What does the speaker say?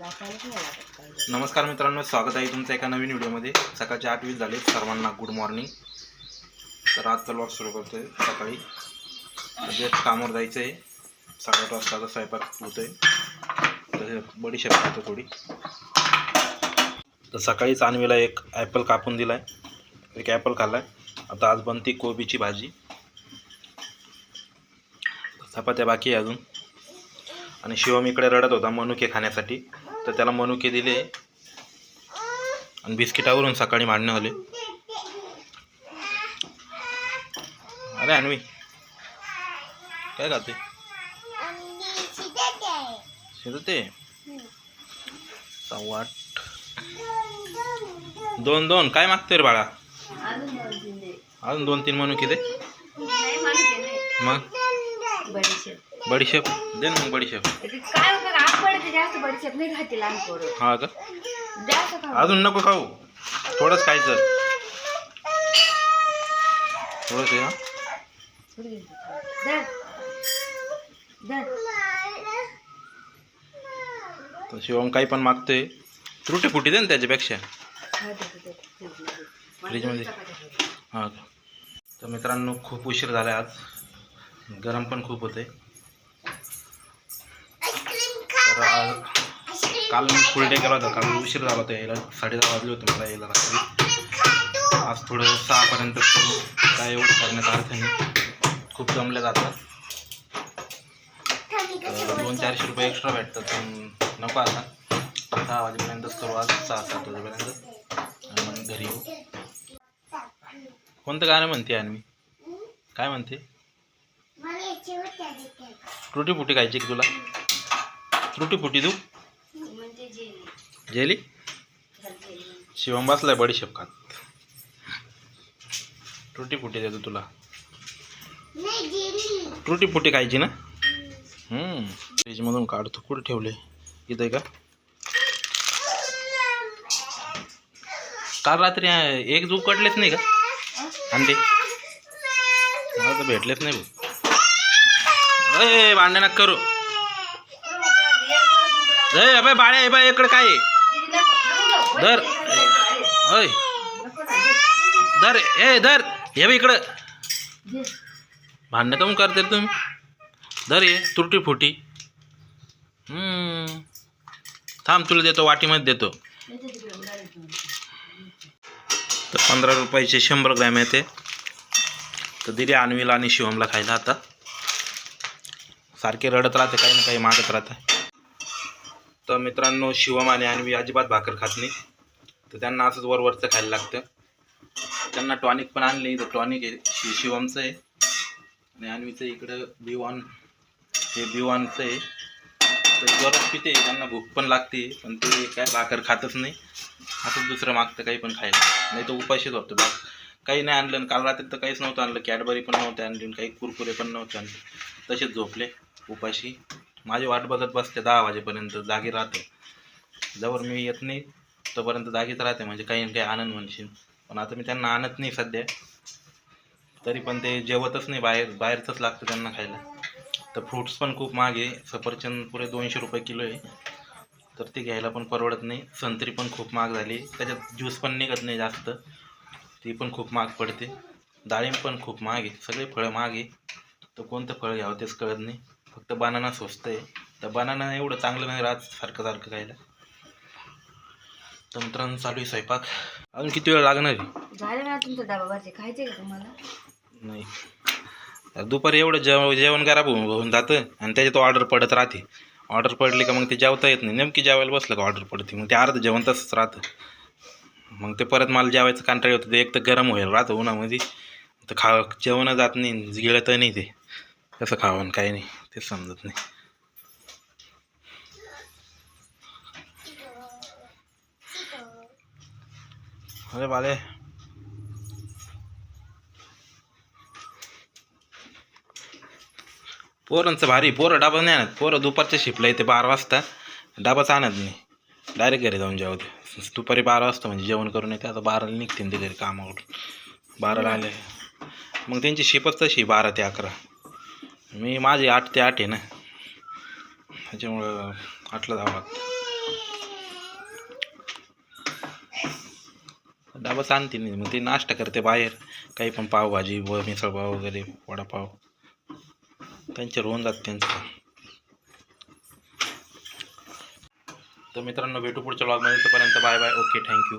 नमस्कार मित्रांनो स्वागत आहे तुमचं एका नवीन व्हिडिओमध्ये. सकाळचे आठ वीस झाले सर्वांना गुड मॉर्निंग तर आजचा व्लॉग सुरू करतो आहे सकाळी. म्हणजे कामावर जायचं आहे साडेआठ वाजता आता स्वयंपाक होतोय. तर बडीशेप खातो थोडी. तर सकाळीच आणवीला एक ॲपल कापून दिला आहे एक ॲपल खाल्ला आहे आता आज बनती कोबीची भाजी. चपात्या बाकी आहे अजून. आणि शिवम इकडे रडत होता मनुके खाण्यासाठी. तर त्याला मनुके दिले. आणि बिस्किटावरून सकाळी मांडणे झाले. अरे अन्वी. काय खाते? शिजत सव्वा आठ दोन दोन. काय मागतोय रे बाळा? अजून दोन तीन मनुके दे. मग? बडीशेप. बडीशेप? दे ना मग बडीशेप. पडते जास्त बडीशेप नाही खाते लहान पोरं. हा का? जास्त खाऊ. अजून नको खाऊ. थोडंच खायचं. थोडंच आहे, हा? थोडी घे. धर. धर. तर शिवम काही पण मागतोय. त्रुटी फुटी दे ना त्याच्यापेक्षा. हा. फ्रीजमध्ये. हां तर मित्रांनो खूप उशीर झाला आज. गरम पण खूप होते काल मी फुल डे केला होता काल उशीर झाला होता यायला. साडे दहा वाजले होते मला यायला रात्री. आज थोडं सहापर्यंत करू. काय एवढं करण्याचा अर्थ नाही. खूप जमले जातात दोन चारशे रुपये एक्स्ट्रा भेटतात पण नको आता. सहा वाजेपर्यंतच करू आज सहा सात वाजेपर्यंत. आणि मग घरी येऊ. कोणतं गाणं म्हणते आणि मी? काय म्हणते? त्रुटी फुटी खायची की तुला? त्रुटी फुटी तू म्हणजे जेली? शिवम बसलाय बडीशेप खात. त्रुटी फुटी देतो तुला. त्रुटी फुटी खायची ना? हम्म. फ्रीजमधून काढतो. कुठे ठेवले? इथं का? काल रात्री एक जू कटलेच नाही का? अंडे? मला तर भेटलेच नाही भाऊ अय भांडण नका करू. अभय अबे बाळ्या बाय इकडे काय? आहे? धर. अय धर ए धर. हे बाई इकडं. भांडणं काऊन करते तुम्ही? धर ये. तुरटी फुटी. थांब तुला देतो वाटीमध्ये देतो. तर पंधरा रुपयाचे शंभर ग्रॅम येते तर दिली आणवीला आणि शिवमला खायला आता. सारखे रडत राहते काही ना काही मागत राहते. तर मित्रांनो शिवम आणि आणवी अजिबात भाकर खात नाही. तर त्यांना असंच वरवरचं खायला लागतं. त्यांना टॉनिक पण आणली इथं. टॉनिक आहे शि शिवमचं आहे. आणि आणवीचं इकडं बिवान. हे बिवानचं आहे. तर जोरात पिते त्यांना भूक पण लागते पण ते काय भाकर खातच नाही. असंच दुसरं मागतं काही पण खायला. नाही तर उपाशीच होतं बाग काही नाही आणलं आणि काल रात्री तर काहीच नव्हतं आणलं. कॅडबरी पण नव्हते आणली काही कुरकुरे पण नव्हते आणले. तसेच झोपले उपाशी. माझी वाट बघत बसते दहा वाजेपर्यंत जागी राहते. जवळ मी येत नाही तोपर्यंत जागीच राहते म्हणजे काही ना काही आनंद म्हणशील. पण आता मी त्यांना आणत नाही सध्या. तरी पण ते जेवतच नाही बाहेर बाहेरचंच लागतं त्यांना खायला. तर फ्रूट्स पण खूप महाग आहे. सफरचंद पुरे दोनशे रुपये किलो आहे. तर ते घ्यायला पण परवडत नाही. संत्री पण खूप महाग झाली. त्याच्यात ज्यूस पण निघत नाही जास्त. ती पण खूप महाग पडते. डाळिंब पण खूप महाग आहे. सगळे फळं महाग आहे. तर कोणतं फळ घ्यावं तेच कळत नाही. फक्त बनाना स्वस्त आहे. तर बनाना एवढं चांगलं नाही राहत सारखं सारखं खायला. तर मित्रांनो चालू आहे स्वयंपाक. अजून किती वेळ लागणार आहे? झालं ना तुमचं डबा भाजी खायचे का तुम्हाला? नाही. तर दुपारी एवढं जेव जेवण खराब होऊन होऊन जातं. आणि त्याच्यात ऑर्डर पडत राहते. ऑर्डर पडली का मग ते जेवता येत नाही. नेमकी जेवायला बसलं का ऑर्डर पडते? मग ते अर्ध जेवण तसंच राहतं. मग ते परत मला जेवायचं कंटाळी होतं ते एक तर गरम होईल राहतं उन्हामध्ये. तर खा जेवण जात नाही. गिळत नाही ते. कसं खावं काही नाही. ते समजत नाही. अरे बाले. पोरांचं भारी पोरं डाबा नाही आणत. पोरं दुपारच्या शिपला येते बारा वाजता. डाबाच आणत नाही. डायरेक्ट घरी जाऊन जेवते. दुपारी बारा वाजता म्हणजे जेवण करून येते. आता बाराला निघते ते घरी कामावरून. बाराला आले. मग त्यांची शिपच तशी बारा ते अकरा. मी माझे आठ ते आठ आहे ना. त्याच्यामुळं आठला धावा लागतं. डबा सांगते नाही मग ते नाश्ता करते बाहेर. काही पण पावभाजी व मिसळपाव वगैरे वडापाव. त्यांचे रोवून जात त्यांचं तर मित्रांनो भेटू पुढच्या ब्लॉगमध्ये तोपर्यंत बाय बाय. Okay thank you